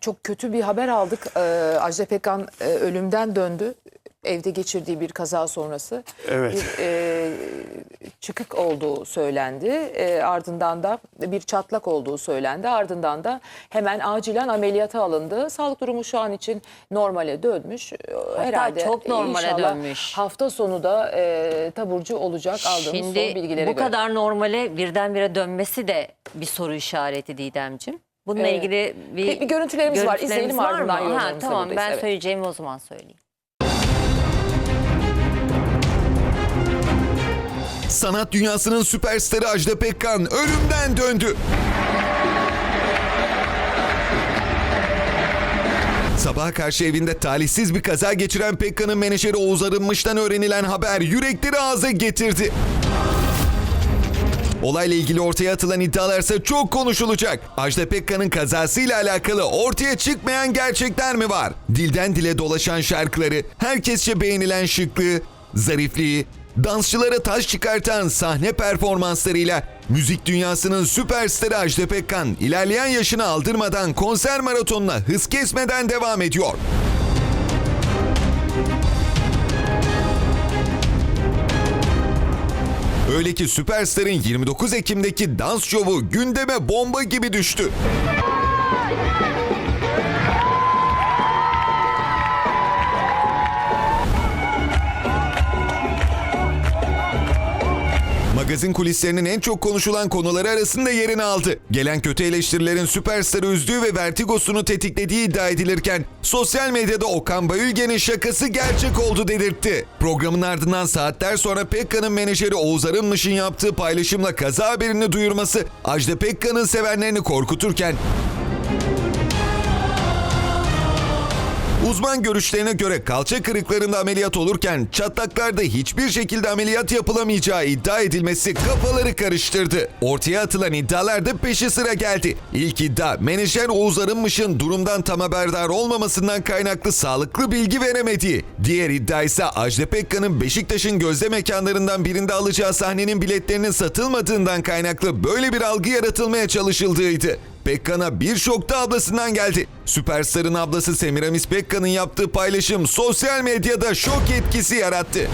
çok kötü bir haber aldık. Ee, Ajda Pekkan e, ölümden döndü. Evde geçirdiği bir kaza sonrası. Evet. Bir e, çıkık olduğu söylendi. E, ardından da bir çatlak olduğu söylendi. Ardından da hemen acilen ameliyata alındı. Sağlık durumu şu an için normale dönmüş. E, Herhalde çok normale inşallah dönmüş. Hafta sonu da e, taburcu olacak aldığımız son Şimdi bilgilere bu göre. kadar normale birdenbire dönmesi de bir soru işareti Didemcim. Bununla Evet. ilgili bir, Bir- görüntülerimiz var. İzleyelim, var ardından mı? Ha, yorumlarımıza Tamam buradayız. ben Evet. söyleyeceğimi o zaman söyleyeyim. Sanat dünyasının süperstarı Ajda Pekkan ölümden döndü. Sabaha karşı evinde talihsiz bir kaza geçiren Pekkan'ın menajeri Oğuz Arınmış'tan öğrenilen haber yürekleri ağza getirdi. Olayla ilgili ortaya atılan iddialarsa çok konuşulacak. Ajda Pekkan'ın kazasıyla alakalı ortaya çıkmayan gerçekler mi var? Dilden dile dolaşan şarkıları, herkesçe beğenilen şıklığı, zarifliği, dansçılara taş çıkartan sahne performanslarıyla müzik dünyasının süperstarı Ajda Pekkan ilerleyen yaşını aldırmadan konser maratonuna hız kesmeden devam ediyor. Öyle ki Süperstar'ın 29 Ekim'deki dans şovu gündeme bomba gibi düştü. Magazin kulislerinin en çok konuşulan konuları arasında yerini aldı. Gelen kötü eleştirilerin Süperstar'ı üzdüğü ve vertigosunu tetiklediği iddia edilirken sosyal medyada Okan Bayülgen'in şakası gerçek oldu dedirtti. Programın ardından saatler sonra Pekkan'ın menajeri Oğuz Arınmış'ın yaptığı paylaşımla kaza haberini duyurması Ajda Pekkan'ın sevenlerini korkuturken Uzman görüşlerine göre kalça kırıklarında ameliyat olurken çatlaklarda hiçbir şekilde ameliyat yapılamayacağı iddia edilmesi kafaları karıştırdı. Ortaya atılan iddialar da peşi sıra geldi. İlk iddia menajer Oğuz Arınmış'ın durumdan tam haberdar olmamasından kaynaklı sağlıklı bilgi veremediği. Diğer iddia ise Ajda Pekkan'ın Beşiktaş'ın gözde mekanlarından birinde alacağı sahnenin biletlerinin satılmadığından kaynaklı böyle bir algı yaratılmaya çalışıldığıydı. Pekkan'a bir şok da ablasından geldi. Süperstar'ın ablası Semiramis Pekkan'ın yaptığı paylaşım sosyal medyada şok etkisi yarattı.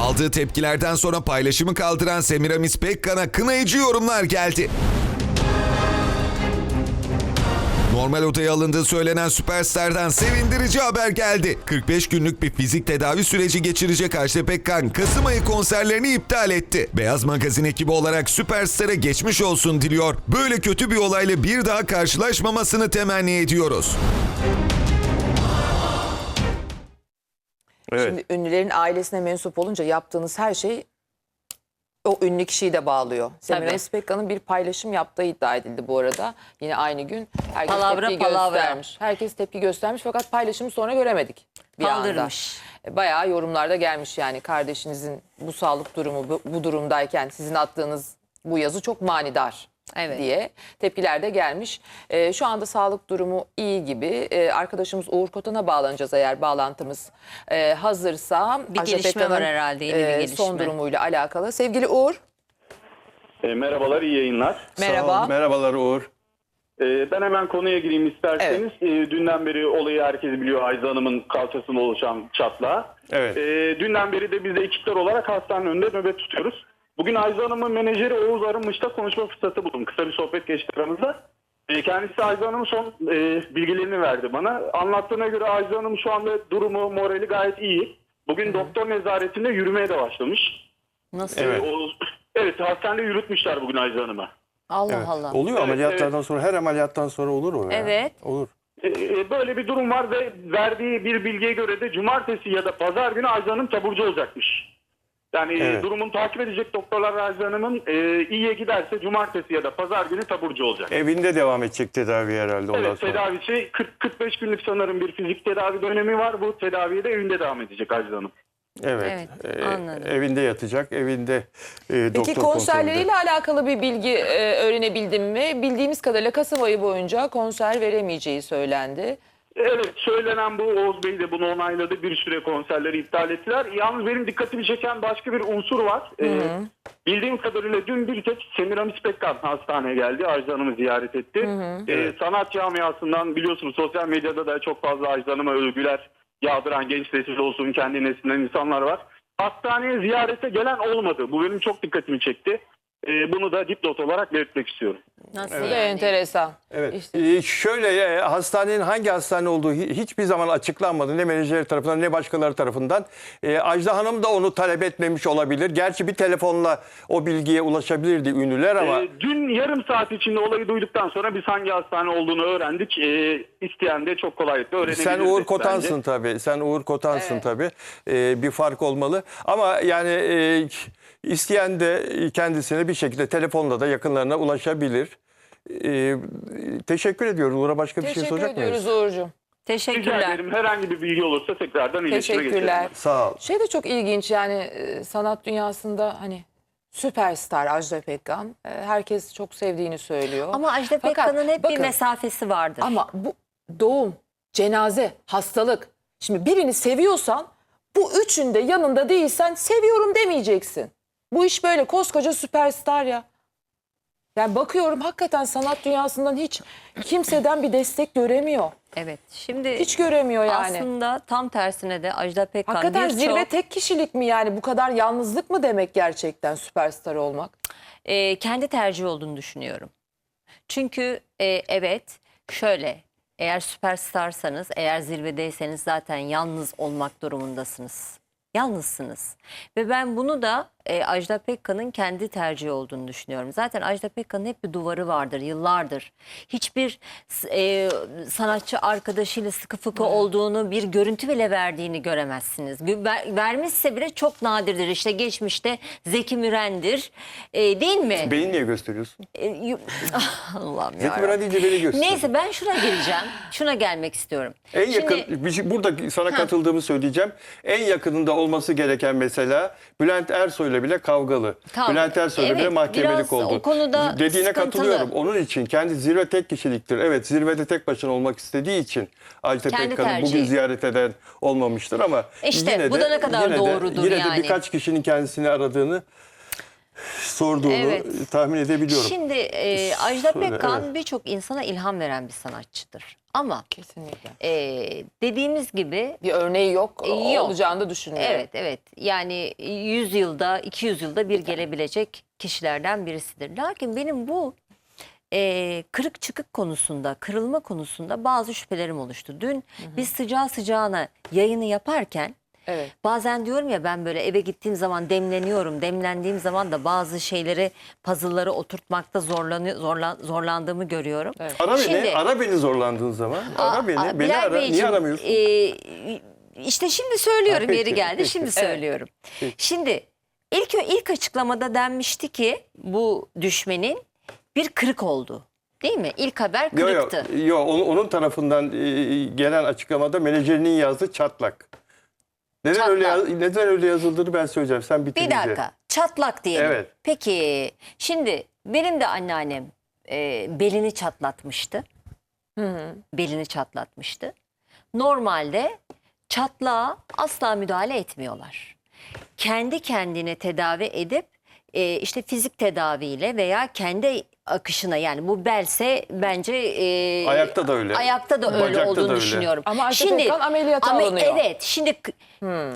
Aldığı tepkilerden sonra paylaşımı kaldıran Semiramis Pekkan'a kınayıcı yorumlar geldi. Normal odaya alındığı söylenen süperstardan sevindirici haber geldi. 45 günlük bir fizik tedavi süreci geçirecek Ajda Pekkan, Kasım ayı konserlerini iptal etti. Beyaz Magazin ekibi olarak süperstara geçmiş olsun diliyor. Böyle kötü bir olayla bir daha karşılaşmamasını temenni ediyoruz. Evet. Şimdi ünlülerin ailesine mensup olunca yaptığınız her şey o ünlü kişiyi de bağlıyor. Semiramis Pekkan'ın bir paylaşım yaptığı iddia edildi bu arada. Yine aynı gün herkes Palavra, tepki palavra. göstermiş. Herkes tepki göstermiş fakat paylaşımı sonra göremedik bir anda. Kaldırmış. E, Bayağı yorumlarda gelmiş yani kardeşinizin bu sağlık durumu bu, bu durumdayken sizin attığınız bu yazı çok manidar. Evet. diye tepkiler de gelmiş. E, şu anda sağlık durumu iyi gibi. E, arkadaşımız Uğur Kotan'a bağlanacağız eğer bağlantımız e, hazırsa. Bir Ajda gelişme var herhalde, yeni bir e, gelişme. Son durumuyla alakalı. Sevgili Uğur E, merhabalar, iyi yayınlar. merhaba. Merhabalar Uğur. E, ben hemen konuya gireyim isterseniz. E, dünden beri olayı herkes biliyor Ayza Hanım'ın kalçasında oluşan çatlağı. Evet. E, dünden beri de biz de ekipler olarak hastanenin önünde nöbet tutuyoruz. Bugün Ayza Hanım'ın menajeri Oğuz Arınmış'ta konuşma fırsatı buldum. Kısa bir sohbet geçti aramızda. E, kendisi Ayza Hanım'ın son e, bilgilerini verdi bana. Anlattığına göre Ayza Hanım şu anda durumu, morali gayet iyi. Bugün doktor nezaretinde yürümeye de başlamış. Nasıl? Evet. E, o- evet, hastanede yürütmüşler bugün Ayza Hanım'ı. Allah Evet. Allah. Oluyor Evet, ameliyatlardan sonra her ameliyattan sonra olur o ya. Evet. Olur. Ee, Böyle bir durum var ve verdiği bir bilgiye göre de cumartesi ya da pazar günü Ayza Hanım taburcu olacakmış. Yani e, Evet. durumun takip edecek doktorlar Ayza Hanım'ın e, iyiye giderse cumartesi ya da pazar günü taburcu olacak. Evinde devam edecek tedavi herhalde ondan Evet sonra. tedavisi 40 45 günlük sanırım bir fizik tedavi dönemi var. Bu tedaviye de evinde devam edecek Ayza Hanım. Evet. Evet, Ee, anladım. evinde yatacak, evinde e, doktor Peki konserleriyle alakalı bir bilgi e, öğrenebildim mi? Bildiğimiz kadarıyla Kasım ayı boyunca konser veremeyeceği söylendi. Evet söylenen bu Oğuz Bey de bunu onayladı. Bir süre konserleri iptal ettiler. Yalnız benim dikkatimi çeken başka bir unsur var. Ee, bildiğim kadarıyla dün bir tek Semiramis Pekkan hastaneye geldi. Ajda Hanım'ı ziyaret etti. Ee, sanat camiasından biliyorsunuz sosyal medyada da çok fazla Ajda Hanım'a övgüler yağdıran genç nesil olsun kendi neslinden insanlar var. Hastaneye ziyarete gelen olmadı. Bu benim çok dikkatimi çekti. Ee, bunu da dipnot olarak belirtmek istiyorum. Nasıl yani? enteresan. Evet. İşte. Ee, şöyle e, hastanenin hangi hastane olduğu hi- hiçbir zaman açıklanmadı. Ne menajer tarafından ne başkaları tarafından. Ee, Ajda Hanım da onu talep etmemiş olabilir. Gerçi bir telefonla o bilgiye ulaşabilirdi ünlüler ama Ee, dün yarım saat içinde olayı duyduktan sonra biz hangi hastane olduğunu öğrendik. Ee, isteyen de çok kolaylıkla öğrenebilir. sen Uğur bence. Kotansın tabii. Sen Uğur Kotansın Evet. tabii. Ee, bir fark olmalı. Ama yani e, isteyen de kendisine bir şekilde telefonla da yakınlarına ulaşabilir. Ee, teşekkür ediyoruz. Uğur'a başka bir şey Teşekkür soracak mıyız? ediyoruz Uğur'cum. Rica Teşekkürler. ederim. Herhangi bir bilgi olursa tekrardan iletişime geçelim. Teşekkürler. Sağ ol. Şey de çok ilginç yani e, sanat dünyasında hani süperstar Ajda Pekkan. E, Herkes çok sevdiğini söylüyor. Ama Ajda Fakat Pekkan'ın hep bir bakın, mesafesi vardır. Ama bu doğum, cenaze, hastalık. Şimdi birini seviyorsan bu üçünde yanında değilsen seviyorum demeyeceksin. Bu iş böyle koskoca süperstar ya. Yani bakıyorum hakikaten sanat dünyasından hiç kimseden bir destek göremiyor. Evet. Şimdi Hiç göremiyor yani. aslında tam tersine de Ajda Pekkan Hakikaten birçok zirve tek kişilik mi yani bu kadar yalnızlık mı demek gerçekten süperstar olmak? e, kendi tercih olduğunu düşünüyorum. Çünkü e, evet şöyle eğer süperstarsanız eğer zirvedeyseniz zaten yalnız olmak durumundasınız. Yalnızsınız. Ve ben bunu da e, Ajda Pekkan'ın kendi tercihi olduğunu düşünüyorum. Zaten Ajda Pekkan'ın hep bir duvarı vardır yıllardır. Hiçbir e, sanatçı arkadaşıyla sıkı fıkı olduğunu bir görüntü bile verdiğini göremezsiniz. Gö- ver- vermişse bile çok nadirdir. İşte geçmişte Zeki Müren'dir. E, değil mi? Beni niye gösteriyorsun? E, Allah'ım Zeki yarabbim. Müren deyince beni göster. Neyse ben şuna geleceğim. Şuna gelmek istiyorum. En yakın, Şimdi- bir şey- burada sana katıldığımı söyleyeceğim. En yakınında olması gereken mesela Bülent Ersoy'la bile kavgalı. Kavga. Bülent Ersoy'la bile Evet, mahkemelik biraz oldu. o konuda Dediğine sıkıntılı. katılıyorum. Onun için kendi zirve tek kişiliktir. Evet zirvede tek başına olmak istediği için Ajda Pekkan'ı bugün ziyaret eden olmamıştır ama İşte yine bu de, da ne kadar yine de- doğrudur yine yani. de birkaç kişinin kendisini aradığını sorduğunu Evet. tahmin edebiliyorum. Şimdi e, Ajda Söyle, Pekkan evet. birçok insana ilham veren bir sanatçıdır. Ama Kesinlikle. e, dediğimiz gibi Bir örneği yok, E, yok. olacağını da düşünmüyorum. evet evet yani 100 yılda 200 yılda bir gelebilecek kişilerden birisidir. Lakin benim bu e, kırık çıkık konusunda, kırılma konusunda bazı şüphelerim oluştu. Dün biz sıcağı sıcağına yayını yaparken Evet. Bazen diyorum ya ben böyle eve gittiğim zaman demleniyorum. Demlendiğim zaman da bazı şeyleri, puzzle'ları oturtmakta zorlanıyor, zorlan, zorlandığımı görüyorum. Ara beni, Şimdi- ara beni zorlandığın zaman. Ara beni, Aa, beni ara. Beyciğim, Niye aramıyorsun? e, işte şimdi söylüyorum Ha, peki, yeri geldi. peki. Şimdi söylüyorum. Şimdi ilk ilk açıklamada denmişti ki bu düşmenin bir kırık oldu. Değil mi? İlk haber Yok yok. kırıktı. Yo, onun, onun tarafından e, gelen açıklamada menajerinin yazdığı çatlak. Neden Çatlak. öyle yaz- neden öyle yazıldığını ben söyleyeceğim. Sen Bir bitirince. dakika. Çatlak diyelim. Evet. Peki şimdi benim de anneannem e, belini çatlatmıştı. Belini çatlatmıştı. Normalde çatlağa asla müdahale etmiyorlar. Kendi kendine tedavi edip e, işte fizik tedaviyle veya kendi akışına yani bu belse bence e, Ayakta da öyle. Ayakta da öyle Bacakta da olduğunu öyle. düşünüyorum. Ama Ajda Pekkan ameliyata alınıyor. Evet şimdi k-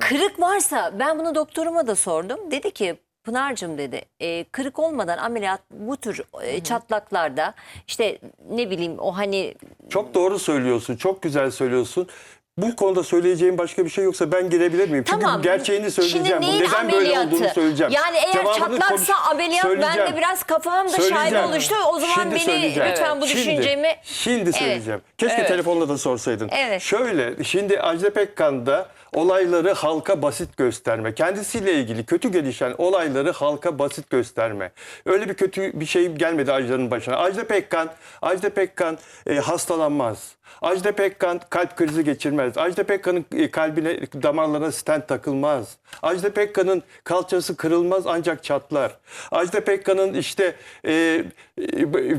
kırık varsa ben bunu doktoruma da sordum. Dedi ki Pınar'cığım dedi e, kırık olmadan ameliyat bu tür e, çatlaklarda işte ne bileyim o hani Çok doğru söylüyorsun. Çok güzel söylüyorsun. Bu konuda söyleyeceğim başka bir şey yoksa ben girebilir miyim? Çünkü Tamam. gerçeğini söyleyeceğim. Şimdi neyin neden böyle ameliyatı? olduğunu söyleyeceğim. Yani eğer Cevabını çatlaksa konuş- ameliyat ben de söyleyeceğim. biraz kafamda şaibe Söyleyeceğim. oluştu. O zaman Şimdi beni söyleyeceğim. lütfen bu Şimdi- düşüncemi Şimdi söyleyeceğim. Keşke telefonla da sorsaydın. Evet. Şöyle şimdi Ajda Pekkan'da olayları halka basit gösterme. Kendisiyle ilgili kötü gelişen olayları halka basit gösterme. Öyle bir kötü bir şey gelmedi Ajda'nın başına. Ajda Pekkan, Ajda Pekkan e, hastalanmaz. Ajda Pekkan kalp krizi geçirmez. Ajda Pekkan'ın e, kalbine, damarlarına stent takılmaz. Ajda Pekkan'ın kalçası kırılmaz ancak çatlar. Ajda Pekkan'ın işte e, e,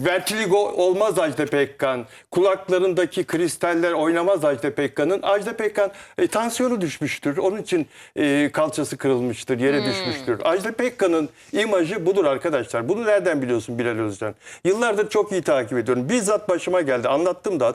vertigo olmaz Ajda Pekkan. Kulaklarındaki kristaller oynamaz Ajda Pekkan'ın. Ajda Pekkan e, tansiyonu düşmüştür. Onun için e, kalçası kırılmıştır, yere düşmüştür. Ajda Pekkan'ın imajı budur arkadaşlar. Bunu nereden biliyorsun Bilal Özcan? Yıllardır çok iyi takip ediyorum. Bizzat başıma geldi. Anlattım da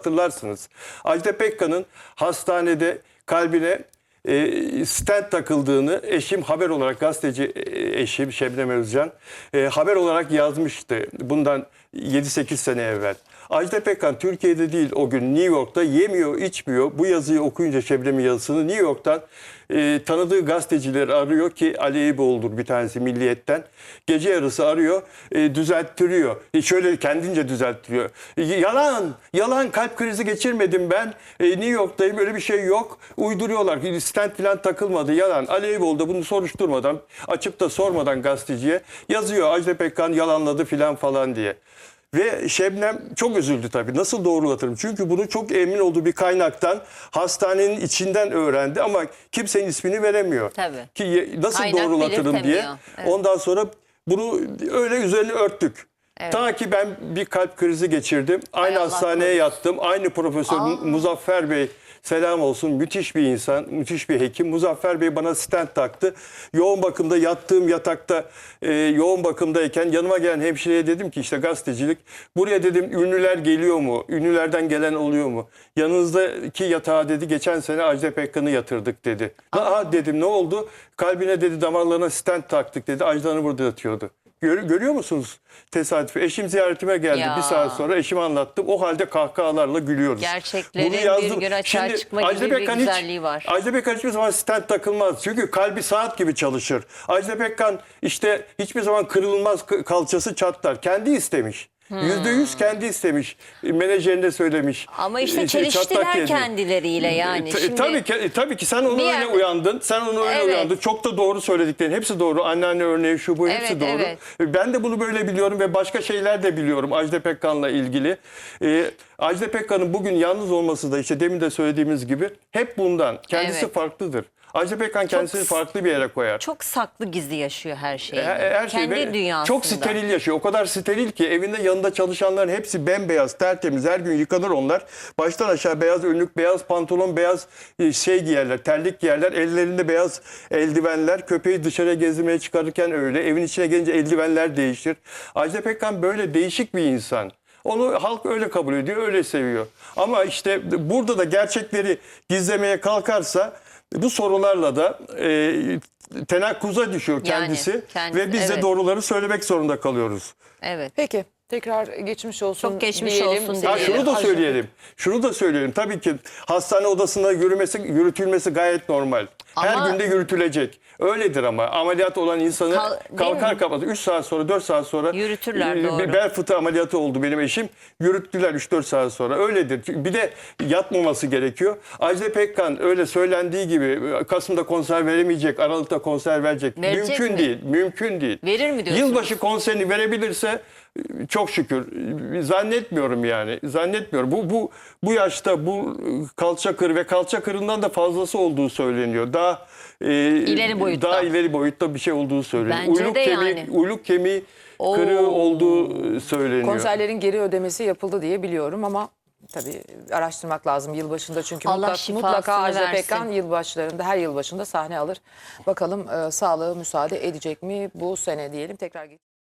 hatırlarsınız. Ajda Pekkan'ın hastanede kalbine e, stent takıldığını eşim haber olarak gazeteci e, eşim Şebnem Özcan e, haber olarak yazmıştı bundan 7-8 sene evvel. Ajda Pekkan Türkiye'de değil o gün New York'ta yemiyor içmiyor. Bu yazıyı okuyunca Şebnem'in yazısını New York'tan e, tanıdığı gazetecileri arıyor ki Ali Eyüboğlu'dur bir tanesi Milliyet'ten. Gece yarısı arıyor e, düzelttiriyor. E, şöyle kendince düzelttiriyor. E, yalan yalan kalp krizi geçirmedim ben. E, New York'tayım öyle bir şey yok. Uyduruyorlar. Stent falan takılmadı yalan. Ali Eyüboğlu da bunu soruşturmadan açıp da sormadan gazeteciye yazıyor. Ajda Pekkan yalanladı filan falan diye. Ve Şebnem çok üzüldü tabii. Nasıl doğrulatırım? Çünkü bunu çok emin olduğu bir kaynaktan hastanenin içinden öğrendi ama kimsenin ismini veremiyor. Tabii. Ki nasıl Kaynak doğrulatırım diye. Evet. Ondan sonra bunu öyle üzerine örttük. Ta ki ben bir kalp krizi geçirdim. Aynı Allah hastaneye korusun. yattım. Aynı Profesör Muzaffer Bey selam olsun. Müthiş bir insan, müthiş bir hekim. Muzaffer Bey bana stent taktı. Yoğun bakımda yattığım yatakta e, yoğun bakımdayken yanıma gelen hemşireye dedim ki işte gazetecilik. Buraya dedim ünlüler geliyor mu? Ünlülerden gelen oluyor mu? Yanınızdaki yatağa dedi geçen sene Ajda Pekkan'ı yatırdık dedi. Aa dedim ne oldu? Kalbine dedi damarlarına stent taktık dedi. Ajda burada yatıyordu. Gör- görüyor musunuz tesadüfi? Eşim ziyaretime geldi Ya. bir saat sonra eşime anlattım. O halde kahkahalarla gülüyoruz. Gerçeklerin bir gün açığa çıkma gibi bir güzelliği var. Ajda Pekkan hiçbir zaman stent takılmaz. Çünkü kalbi saat gibi çalışır. Ajda Pekkan işte hiçbir zaman kırılmaz kalçası çatlar. Kendi istemiş. Yüzde yüz kendi istemiş. Menajerine söylemiş. Ama işte Şey, çatlak çeliştiler yedi. kendileriyle yani. E, ta- Şimdi tabii ki e, tabii ki sen onu Bir öyle uyandın. Sen onu öyle Evet. uyandın. Çok da doğru söylediklerin. Hepsi doğru. Anneanne örneği şu bu hepsi Evet, doğru. evet. E, Ben de bunu böyle biliyorum ve başka şeyler de biliyorum Ajda Pekkan'la ilgili. Ee, Ajda Pekkan'ın bugün yalnız olması da işte demin de söylediğimiz gibi hep bundan. Kendisi Evet. farklıdır. Ajda Pekkan kendisini s- farklı bir yere koyar. çok saklı gizli yaşıyor her şeyi. Her, her şey Kendi dünyasında. Çok steril yaşıyor. O kadar steril ki evinde yanında çalışanların hepsi bembeyaz, tertemiz. Her gün yıkanır onlar. Baştan aşağı beyaz önlük, beyaz pantolon, beyaz e, şey giyerler, terlik giyerler. Ellerinde beyaz eldivenler. Köpeği dışarıya gezdirmeye çıkarırken öyle. Evin içine gelince eldivenler değişir. Ajda Pekkan böyle değişik bir insan. Onu halk öyle kabul ediyor, öyle seviyor. Ama işte burada da gerçekleri gizlemeye kalkarsa bu sorularla da e, tenakkuza düşüyor Yani, kendisi, kendisi, ve biz de evet. doğruları söylemek zorunda kalıyoruz. Evet. Peki tekrar geçmiş olsun Çok geçmiş diyelim. olsun Sevgili Ha, diyelim. şunu da söyleyelim. Şunu da söyleyelim. Tabii ki hastane odasında yürümesi, yürütülmesi gayet normal. Her Ama- günde yürütülecek. Öyledir ama ameliyat olan insanı Kal- kalkar kapatır. 3 saat sonra 4 saat sonra Yürütürler, e, doğru. bel fıtığı ameliyatı oldu benim eşim. Yürüttüler 3-4 saat sonra. Öyledir. Bir de yatmaması gerekiyor. Ajda Pekkan öyle söylendiği gibi Kasım'da konser veremeyecek, Aralık'ta konser verecek. Verecek mümkün mi? değil. Mümkün değil. Verir mi diyorsunuz? Yılbaşı konserini verebilirse çok şükür. Zannetmiyorum yani. Zannetmiyorum. Bu bu bu yaşta bu kalça kır ve kalça kırından da fazlası olduğu söyleniyor. Daha e, İleri boyutta. Daha ileri boyutta bir şey olduğu söyleniyor. Bence uyluk de kemiği, yani. uyluk kemiği Oo. kırığı olduğu söyleniyor. Konserlerin geri ödemesi yapıldı diye biliyorum ama tabii araştırmak lazım yılbaşında çünkü Allah mutlak, şifasını mutlaka Ajda. Pekkan yılbaşlarında her yılbaşında sahne alır. Bakalım e, sağlığı müsaade edecek mi bu sene diyelim tekrar